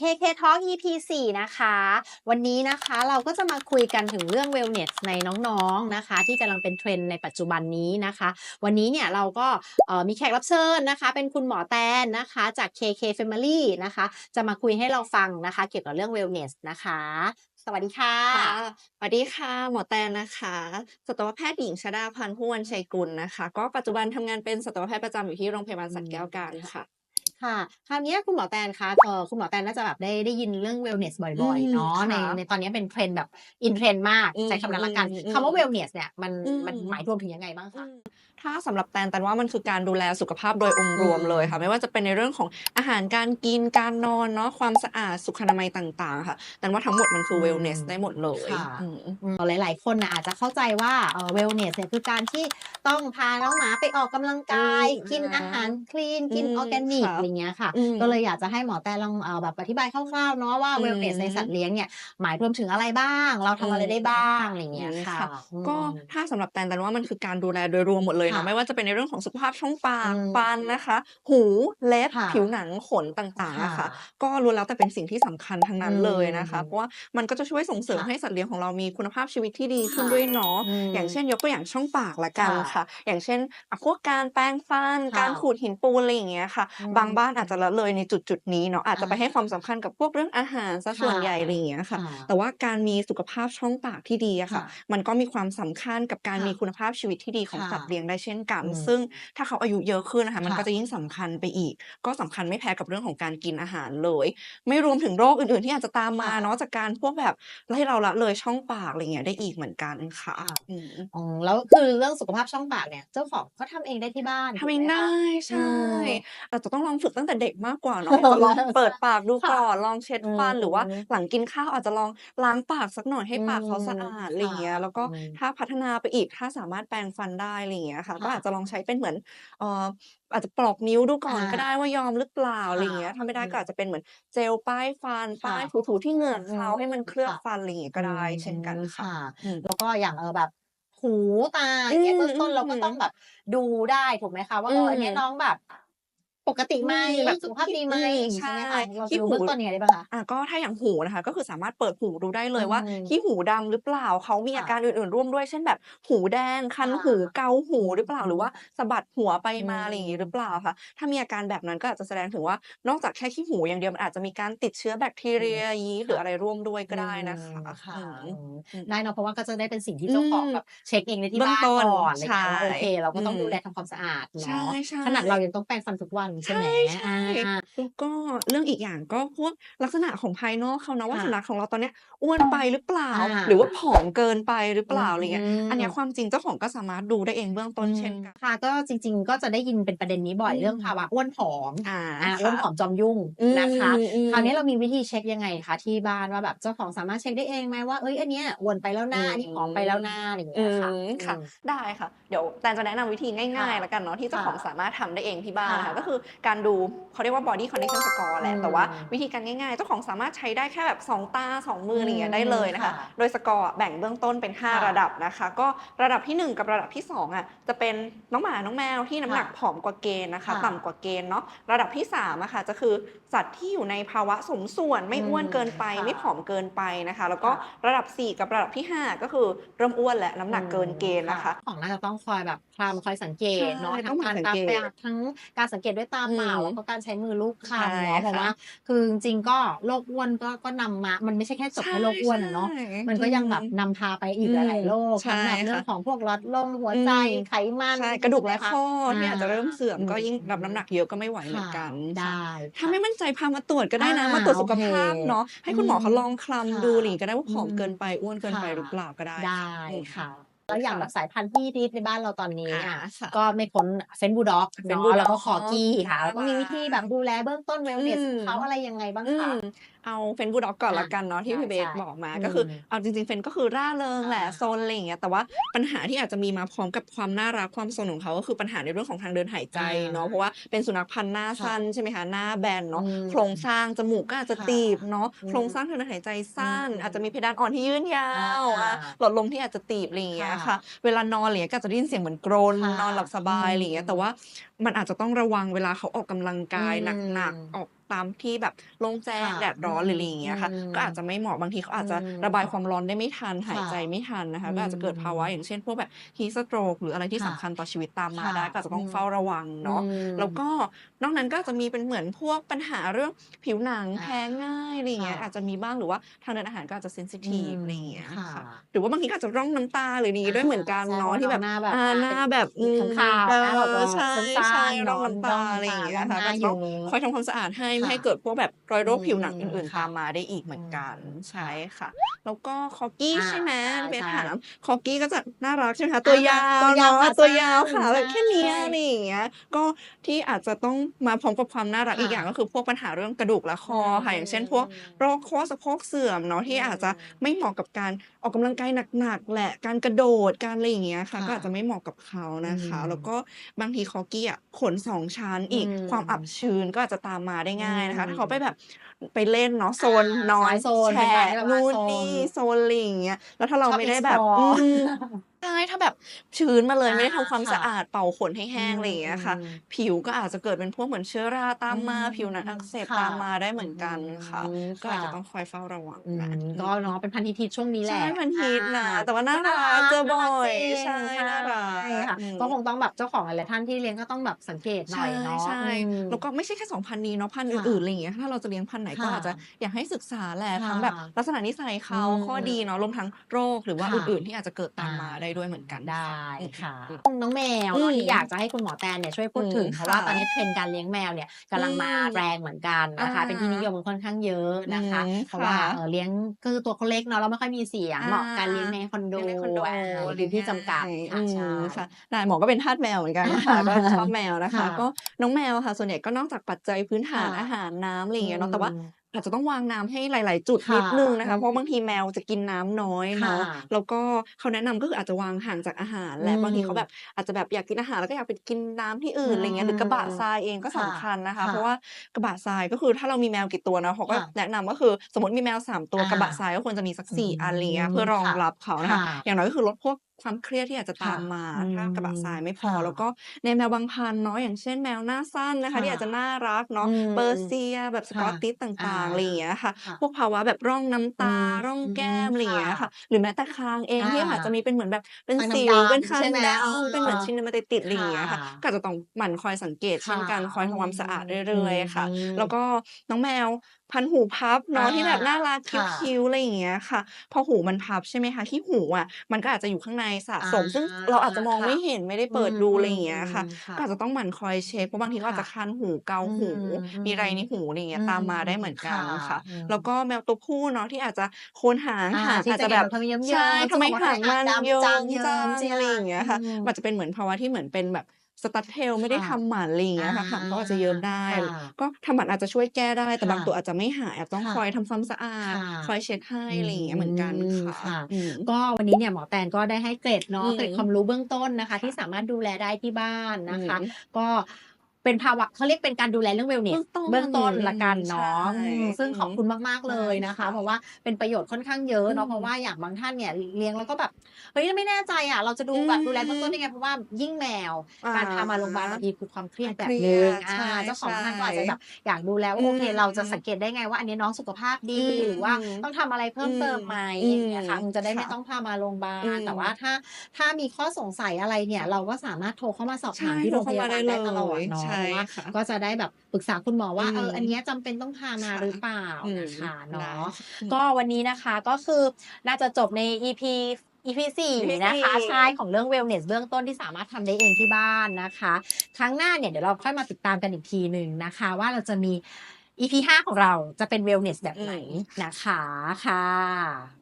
KK Talk EP 4 นะคะ วันนี้นะคะเราก็จะมาคุยกันถึงเรื่อง wellness ในน้องๆนะคะ ที่กำลังเป็นเทรนด์ในปัจจุบันนี้นะคะ วันนี้เนี่ยเราก็มีแขกรับเชิญนะคะ เป็นคุณหมอแตนนะคะ จาก KK Family นะคะ จะมาคุยให้เราฟังนะคะ เกี่ยวกับเรื่อง wellness นะคะ สวัสดีค่ะ สวัสดีค่ะ หมอแตนนะคะสัตวแพทย์หญิงชดาพันธ์ผู้วันชัยกุลนะคะ ก็ปัจจุบันทำงานเป็นสัตวแพทย์ประจำอยู่ที่โรงพยาบาลสัตว์แก้วการค่ะ ค่ะคราวนี้คุณหมอแตนคะเออคุณหมอแตนน่าจะแบบได้ได้ยินเรื่อง wellness บ่อยอืมๆเนาะในค่ะในตอนนี้เป็นเทรนด์แบบอินเทรนด์มากอืมใช้คำนั้นละกันอืมอืมคำว่า wellness เนี่ยมันอืมมันหมายรวมถึงยังไงบ้างคะถ้าสำหรับแตนแตนว่ามันคือการดูแลสุขภาพโดยองค์รวมอืมเลยค่ะไม่ว่าจะเป็นในเรื่องของอาหารการกินการนอนเนาะความสะอาดสุขอนามัยต่างๆ ค่ะแตนว่าทั้งหมดมันคือ wellness ได้หมดเลยค่ะอืมอืมหลาย ๆ คนนะอาจจะเข้าใจว่าเอ่อ wellness เนี่ยคือการที่ต้องพาน้องหมาไปออกกำลังกายอืมกินอาหารคลีนกินอืมออร์แกนิกค่ะอะไรเงี้ยค่ะอืมก็เลยอยากจะให้หมอแตนลองเอ่อแบบอธิบายคร่าวๆเนาะว่าอืม wellness ในสัตว์เลี้ยงเนี่ยหมายรวมถึงอะไรบ้าง เราทำอะไรได้บ้างอะไรเงี้ยอืมค่ะค่ะอืมก็ถ้าสำหรับแตนแตนว่ามันคือการดูแลโดยรวมหมดเลยเนาะค่ะไม่ว่าจะเป็นในเรื่องของสุขภาพช่องปากอืมฟันนะคะ หูเล็บค่ะผิวหนังขนต่างๆอะค่ะค่ะก็ล้วนแล้วแต่เป็นสิ่งที่สำคัญทั้งนั้นอืมเลยนะคะเพราะว่ามันก็จะช่วยส่งเสริมค่ะให้สัตว์เลี้ยงของเรามีคุณภาพชีวิตที่ดีขึ้นค่ะด้วยเนาะอืมอย่างเช่นยกตัวอย่างช่องปากละกันค่ะค่ะอย่างเช่นอะพวกการแปรงฟันค่ะการขูดหินปูนอะไรอย่างเงี้ยค่ะอืมบางบ้านอาจจะละเลยในจุดๆนี้เนาะอาจจะไปอ่าให้ความสำคัญกับพวกเรื่องอาหารซะส่วนค่ะใหญ่อะไรอย่างเงี้ยค่ะค่ะ แต่ว่าการมีสุขภาพช่องปากที่ดีอะค่ะค่ะมันก็มีความสำคัญกับการค่ะมีคุณภาพชีวิตที่ดีของค่ะสัตว์เลี้ยงได้เช่นกันอืมซึ่งถ้าเขาอายุเยอะขึ้นนะคะมันค่ะก็จะยิ่งสำคัญไปอีก ก็สำคัญไม่แพ้กับเรื่องของการกินอาหารเลย ไม่รวมถึงโรคอื่นๆ ที่อาจจะตามมาค่ะเนาะจากการพวกแบบให้เราละเลยช่องปากอะไรเงี้ยได้อีกเหมือนกันค่ะค่ะอืมอ๋อแล้วคือเรื่องสุขภาพช่องปากเนี่ยเจ้าของก็ทำเองได้ที่บ้านทำเองถูกหมได้คะใช่อืมอาจจะต้องลองฝึกตั้งแต่เด็กมากกว่าเนาะเออลองเปิดปากดูค่ะก่อนลองเช็ดฟันอืมหรือว่าหลังกินข้าวอาจจะลองล้างปากสักหน่อยให้ปากเขาสะอืมอาดอะไรอย่างเงี้ยค่ะแล้วก็อืมถ้าพัฒนาไปอีกถ้าสามารถแปรงฟันได้อะไรอย่างเงี้ยค่ะ ก็ค่ะอาจจะลองใช้เป็นเหมือนเอ่ออาจจะปลอกนิ้วดูก่อนอ่าก็ได้ว่ายอมหรือเปล่าอะไรอย่างค่ะเงี้ยถ้าไม่ได้อืก็มอาจจะเป็นเหมือนเจลป้ายฟันค่ะป้ายถูๆที่เหงือกอืเขามให้มันเคลือบค่ะฟันอะไรอย่างงี้ก็ได้เช่นกันอืมค่ะค่ะอืมแล้วก็อย่างเออแบบหูตาออืย่างเงี้ยมเบื้องอืต้นเราก็ต้องมแบบดูได้ถูกไหมคะ ว่าอืเอออันเนี้ยมน้องแบบ ปกติอืไหมมแบบสุขภาพที่ดีไหมอืมอย่างงี้ใช่ใช่ไหมคะเราจะที่ดูหูเบื้องต้นยังไงได้บ้างคะ อ่าก็ถ้าอย่างหูนะคะ ก็คือสามารถเปิดหูดูได้เลยว่าอืมขี้หูดำหรือเปล่าเขามีค่ะอาการอื่นๆ ร่วมด้วย เช่นแบบหูแดงคันค่ะหูเกาหูหรือเปล่าอืหรือมว่าสะบัดหัวไปอืมาอะไรอย่างงี้หรือมเปล่าค่ะ ถ้ามีอาการแบบนั้นก็อาจจะแสดงถึงว่านอกจากแค่ขี้หูอย่างเดียวมันอาจจะมีการติดเชื้อแบคทีอืเรีมยยีสต์หรือค่ะอะไรร่วมด้วยก็อืได้นะคะมค่ะอืมอืม อืมได้เนาะเพราะว่าก็จะได้เป็นสิ่งที่อืเจ้าของมแบบเช็กเองในที่เบื้องบ้านต้นก่อนอะไรใช่เงี้ยว่าโอเคเราอืก็ต้องมดูแลทำความสะอาดใช่เนาะใช่ ขนาดเรายังต้องแปรงฟันทุกวันใช่ใช่ไหมใช่อาแล้วก็เรื่องอีกอย่างก็พวกลักษณะของภายนอกเขานะว่าค่ะสุนัขของเราตอนเนี้ยอ้วนไปหรือเปล่าอาหรือว่าผอมเกินไปหรือเปอืล่าอะไรเงี้ยอันเนี้ยมความจริงเจ้าของก็สามารถดูได้เองเบื้องอืต้นมเช่นกันค่ะก็จริง ๆ ก็จะได้ยินเป็นประเด็นนี้บ่ออืยเรื่องภาวะมอ้วนผอมอาอาคอ้วน่ะผอมจอมยุ่งอืนะคะมคราวนี้ๆเรามีวิธีเช็กยังไงคะที่บ้านว่าแบบเจ้าของสามารถเช็กได้เองไหมว่าเฮ้ยอันเนี้ยอ้วนไปแล้วอืนะมอันนี้ผอมไปแล้วนะอะไรอย่างอืเงี้ยค่ะมอืค่ะมได้ค่ะ เดี๋ยวแตนจะแนะนำวิธีค่ะง่ายๆแล้วกันเนาะที่เจ้าค่ะของสามารถทำได้เองที่บ้านค่ะนะคะก็คือการดูเขาเรียกว่า body condition score อืแหละ แต่ว่ามวิธีการง่ายๆ เจ้าของสามารถใช้ได้แค่แบบ 2 ตา 2 มืออือะไรอย่างเงี้ยมได้เลยนะค่ะคะ โดยสกอร์อะแบ่งเบื้องต้นเป็นค่ะ5ระดับนะคะ ก็ระดับทีหนึ่1 กับระดับที่2อะจะเป็นน้องหมา น้องแมวที่น้ำหนัค่ะกผอมกว่าเกณฑ์นะคะค่ะต่ำกว่าเกณฑ์เนาะ ระดับที่3อะค่ะจะคือสัตว์ที่อยู่ในภาวะสมส่วนอืไม่อ้วนมเกินไปค่ะไม่ผอมเกินไปนะคะ แล้วก็ค่ะระดับ 4 กับระดับที่ 5 ก็คือเริ่มอ้วนและน้ำหนักเกินเกณฑ์ค่ะนะคะ ของน่าจะต้องคอยแบบคลำคอยสังเกใช่ตเนาะต้ทั้องงหมั่กานรสังตาเกไปตทั้งการสังเกตด้วยตาอืเปล่ามแล้วก็การใช้มือลูบใช่คลำเนาะเพราะค่ะว่า คือจริงๆก็โรคอ้วนก็ก็นำมา มันไม่ใช่แค่จบใช่แค่โรคอ้วนอะเนาะมันๆก็อืยังมแบบนำพาไปอีอืกหมลายๆโรคใช่ทั้งแบบเรื่อค่ะงของพวกหลอดลมหัวอืใจมไขมันใช่กระดูกถูกไหมและคะข้ออาที่อาจจะเริ่มเสื่อมอืก็มยิ่งรับน้ำหนักเยอะก็ไม่ไหวเหมือค่ะนกันไดค่ะ้ถ้าค่ะไม่มั่นใจพามาตรวจก็ได้อานะมาตรวจโอสุขเคภาพเนาะให้อืคุณหมอมเขาลองคค่ะลำดูอะไรอย่างงี้ก็ได้ว่าอืผอมมเกินไปอ้วนเกินค่ะไปหรือเปล่าก็ได้ได้ค่ะอืมค่ะ แล้วอย่างค่ะแบบสายพันธุ์ที่ฮิตในบ้านเราตอนนี้อาอะค่ะก็ไม่พ้น French Bulldog เนาะ French แล้วก็ Bulldog Corgi ค่ะแล้วก็น่ามีรัวิธีแบบกดูแลเบื้องต้นอื wellness มเขาอะไรยังไงบ้างอืคะมเอา French Bulldog ก่อนอาแล้วกันเนาะที่พี่เบใช่สบอกมาๆอืก็คือมเอาจริงๆเฟรนช์ก็คือร่าเริงอาแหละซนอะไรอย่างเงี้ยแต่ว่าปัญหาที่อาจจะมีมาพร้อมกับความน่ารักความซนของเขาก็คือปัญหาในเรื่องของทางเดินหายใจอาเนาะเพราะว่าเป็นสุนัขพันธุ์หน้าค่ะสั้นใช่ไหมคะหน้าแบนอืเนาะมโครงสร้างจมูกก็อาจจะค่ะตีบเนาะอืโครงมสร้างทางเดินหายใจอืสั้นมอาจจะมีเพดานอ่อนที่ยื่นยาอาวอาอาหลอดลมที่อาจจะตีบอะไรอย่างเงี้ค่ะยค่ะ เวลานอนอะไรอย่างเงี้ยก็อาจจะได้ยินเสียงเหมือนกรนค่ะนอนหลับสอืบายอะไรอย่างเงี้ยแต่มว่ามันอาจจะต้องระวังเวลาเขาออกกำลังอืกายหนักมๆออก ตามที่แบบโล่งแจ้งค่ะแดดร้อนหรืออะไรอย่างเงี้ยค่ะอืมก็อาจจะไม่เหมาะบางทีเขาอาจจะอืมระบายความร้อนได้ไม่ทันหายค่ะใจไม่ทันนะคะอืมก็อาจจะเกิดภาวะอย่างเช่นพวกแบบ heat stroke หรืออะไรที่ค่ะสำคัญต่อชีวิตตามมาค่ะได้ก็อาจจะต้องอืมเฝ้าระวังเนาะอืมแล้วก็นอกนั้นก็จะมีเป็นเหมือนพวกปัญหาเรื่องผิวหนังอ่าแพ้ง่ายอะไรอย่างเงี้ยค่ะอาจจะมีบ้างหรือว่าทางเดินอาหารก็อาจจะเซนซิทีฟอืมอะไรอย่างเงี้ยค่ะค่ะหรือว่าบางทีก็อาจจะร่องน้ำตาหรืออย่างงี้ด้วยเหมือนกันใช่เนาะว่าที่แบบหน้าแบบอ่าหน้าแบบสีขาวๆเอหน้าแบบอว่าใช่สั้ใช่นๆร่องเนาะน้ำตาอะไรอย่างเงี้ยค่ะร่องน้ำตาก็จะต้องเยอะคอยทำความสะอาดให้ไม่ค่ะให้เกิดพวกแบบรอยโรคผิวหนังอืมอื่นๆค่ะตามมาได้อีกเหมือนกันอืมใช่ค่ะ แล้วก็คอกี้อ่าใช่ไหมใช่ไปใช่ถามคอกี้ก็จะน่ารักใช่ไหมคะตัวยาวตัวยาวเนาะขาตัวยาวสั้นขาแบบแค่เนี้ยใช่อะไรอย่างเงี้ยก็ที่อาจจะต้องมาพร้อมกับความน่ารักอีกอย่างค่ะก็คือพวกปัญหาเรื่องกระดูกและคอค่ะอย่างเช่น พวกโรคข้อสะโพกเสื่อมเนาะที่อืมอาจจะไม่เหมาะกับการออกกำลังกายหนักๆแหละการกระโดดการอะไรอย่างเงี้ยค่ะค่ะก็อาจจะไม่เหมาะกับเขานะคะอืมแล้วก็บางทีคอกี้อะขน2ชั้นอีกอืมความอับชื้นก็อาจจะตามมาได้ง่ายนะคะอืมถ้าเขาไปแบบไปเล่นเนาะโซนอ่านอนใช่โซนแฉเป็นการะที่แบบว่านู่นโซนนี่โซนอะไรอย่างเงี้ยแล้วถ้าเราชอบไม่ได้แบบ explore อืมใช่ถ้าแบบชื้นมาเลยอาไม่ได้ทำความค่ะสะอาดเป่าขนให้แห้งอะไรอย่างเงี้ยค่ะอืมผิวก็อาจจะเกิดเป็นพวกเหมือนเชื้อราตามมาอืมผิวหนังอักเสบค่ะตามมาได้เหมือนกันค่ะอืมก็อาจจะค่ะต้องคอยเฝ้าระวังอืมนะก็เนาะเป็นพันธุ์ฮิตๆช่วงนี้แหใช่ละมันฮิตนะอ่าแต่ว่าน่าน่ารัรักกเจอน่าบ่รัอกยจริงใช่น่ารักใช่ค่ะอืมก็คงต้องแบบเจ้าของหลายๆท่านที่เลี้ยงก็ต้องแบบสังเกตหน่ใช่อยเนาะใช่อืมแล้วก็ไม่ใช่แค่2พันธุ์นี้เนาะพันธุ์ค่ะอื่นๆอะไรอย่างเงี้ยถ้าเราจะเลี้ยงพันธุ์ไหนก็ค่ะอาจจะอยากให้ศึกษาแหละค่ะทั้งแบบลักษณะนิสัยเขาอืมข้อดีเนาะรวมทั้งโรคหรือว่าค่ะอื่นๆที่อาจจะเกิดตามมาได้ด้วยเหมือนกันได้อืมค่ะอืมน้องแมวอืเนาะมที่อยากจะให้คุณหมอแตนเนี่ยช่วยพูดถึงอืมเพราะว่าค่ะตอนนี้เทรนด์การเลี้ยงแมวเนี่ยกำลังมาอืมแรงเหมือนกันนะคะอ่าเป็นที่นิยมค่อนข้างเยอะนะคะอืมเพราะว่าค่ะเอ่อเลี้ยงก็คือตัวเขาเล็กเนาะแล้วไม่ค่อยมีเสียงอ่าเหมาะการเลี้ยงในคอนโดเลี้ยงในคอนโดอ่าพื้นที่จำกัดอืค่ะมใช่ค่ะได้หมอก็เป็นทาสแมวเหมือนกันค่ะก็ชอบแมวนะคะค่ะก็น้องแมวค่ะ ส่วนใหญ่ก็นอกจากปัจจัยพื้นฐานค่ะอาหารน้ำอะไรอย่างเงี้ยเนาะแต่ว่าอืมอาจจะต้องวางน้ำให้หลาย ๆ จุดค่ะนิดหนึ่งนะคะอืมเพราะบางทีแมวจะกินน้ำน้อยค่ะเนาะแล้วก็เขาแนะนำก็คืออาจจะวางห่างจากอาหารแหละอืมบางทีเขาแบบอาจจะแบบอยากกินอาหารแล้วก็อยากไปกินน้ำที่อื่นอะไรเงี้ยหรือกระบะทรายเองก็ค่ะสำคัญนะคะค่ะเพราะว่ากระบะทรายก็คือถ้าเรามีแมวกี่ตัวเนาะเขาก็ค่ะแนะนำก็คือสมมุติมีแมว 3 ตัวอ่ากระบะทรายก็ควรจะมีสัก4อันอะไรเงี้ยอืมเพื่อรองค่ะรับเขานะคะค่ะอย่างน้อยก็คือลดพวก ความเครียดที่อาจจะตามมาค่ะถ้ากระบะทรายไม่พอค่ะแล้วก็ในแมวบางพันธุ์เนาะอย่างเช่นแมวหน้าสั้นนะคะค่ะที่อาจจะน่ารักเนาะอืมเปอร์เซียแบบสกอตติชค่ะต่างๆอ่าอะไรอย่างเงี้ยค่ะค่ะ พวกภาวะแบบร่องน้ำตาอืมร่องแก้มอืมอะไรอย่างเงี้ยค่ะค่ะ หรือแม้แต่คางเองที่อ่าอาจจะมีเป็นเหมือนแบบเป็นคางสิวดำๆเป็นคางใช่ไหมดำเป็นเหมือนเออชินมาติดๆอะไรอย่างเงี้ยค่ะค่ะก็อาจจะต้องหมั่นคอยสังเกตเช่นกันค่ะคอยทำความสะอาดเรื่อยๆค่ะอืมแล้วก็น้องแมว พันธุ์หูพับเนาะอาที่แบบน่ารักค่ะคิ้วๆอะไรอย่างเงี้ยค่ะ พอหูมันพับใช่ไหมคะที่หูอะมันก็อาจจะอยู่ข้างในสะสมอาซึ่งเราอาจจะมองค่ะไม่เห็นไม่ได้เปิดอืมดูอะไรอย่างเงี้ยค่ะอืมค่ะก็อาจจะต้องหมั่นคอยเช็กเพราะบางทีก็อาจจะค่ะคันหูเกาหูอืมมีไรในหูอะไรอย่างเงี้ยตามมาได้เหมือนกันค่ะค่ะอืมแล้วก็แมวตัวผู้เนาะที่อาจจะโคนหางอ่าหางที่อาจจะจะเห็แบนบแบบเยิ้มๆใช่จะทำไมบอกว่าหางมันดำโยจังงเยิ้จังมจังอะไรอย่างเงี้ยค่ะอืมมันจะเป็นเหมือนภาวะที่เหมือนเป็นแบบ Stuffed-tail ไม่ได้ค่ะทำหมันอะไรอย่างเงี้ยค่ะอาหางเขาอาจจะเยิ้มได้ ค่ะ ก็ทำหมันอาจจะช่วยแก้ได้ แต่ค่ะบางตัวอาจจะไม่หายอาจจะต้องค่ะคอยทำความสะอาด ค่ะ คอยเช็ดให้อะไรอย่างเงี้ยเหมือนกันอืมค่ะค่ะ อืม ก็วันนี้เนี่ยหมอแตนก็ได้ให้เกร็ดเนาะอืม เกร็ดความรู้เบื้องต้นนะคะ ที่สามารถดูแลได้ที่บ้านนะคะ อืม ก็ เป็นภาวะเขาเรียกเป็นการดูแลเรื่องเบื้ wellness องต้นเบื้องต้นละกันใช่เนาะอืมซึ่งขอบคุณมากๆเลยนะคะใช่ค่ะเพราะว่าเป็นประโยชน์ค่อนข้างเยอะเนาะอืมเพราะว่าอย่างบางท่านเนี่ยเลี้ยงแล้วก็แบบเฮ้ยไม่แน่ใจอะเราจะดูแบบอืมดูแลเบื้องต้นยังไงเพราะว่ายิ่งแมว การพามาโรงพยาบาลบางทีคือความเครียดแบบเครีหนึยงดอ่าใช่เจ้าของท่านก็อาจใช่จะแบบอยากดูแลว่าโอเคอืมเราจะสังเกตได้ไงว่าอันนี้น้องสุขภาพดีอืมหรือว่าต้องทำอะไรเพิ่มเติมไหมอืมอย่างเงี้ยค่ะมันจะได้ไม่ค่ะต้องพามาโรงพยาบาอืลมแต่ว่าถ้าถ้ามีข้อสงสัยอะไรเนี่ย เราก็สามารถโทรเข้ามาสอบถามใช่ที่โรงพยาโทรเข้ามาบาลได้ได้ตลอดเลยเนาะใช่เพราะว่าค่ะก็จะได้แบบปรึกษาคุณหมอว่าอืมเอออันเนี้ยจำเป็นต้องพามาค่ะหรือเปล่าอืมนะคะได้เนาะอืมก็วันนี้นะคะก็คือน่าจะจบใน EP EP สี่ EP นะคะสี่ใช่ของเรื่อง wellness เบื้องต้นที่สามารถทำได้เองที่บ้านนะคะ ครั้งหน้าเนี่ยเดี๋ยวเราค่อยมาติดตามกันอีกทีหนึ่งนะคะ ว่าเราจะมี EP 5ของเราจะเป็น wellness แบบไหนอืมนะคะค่ะ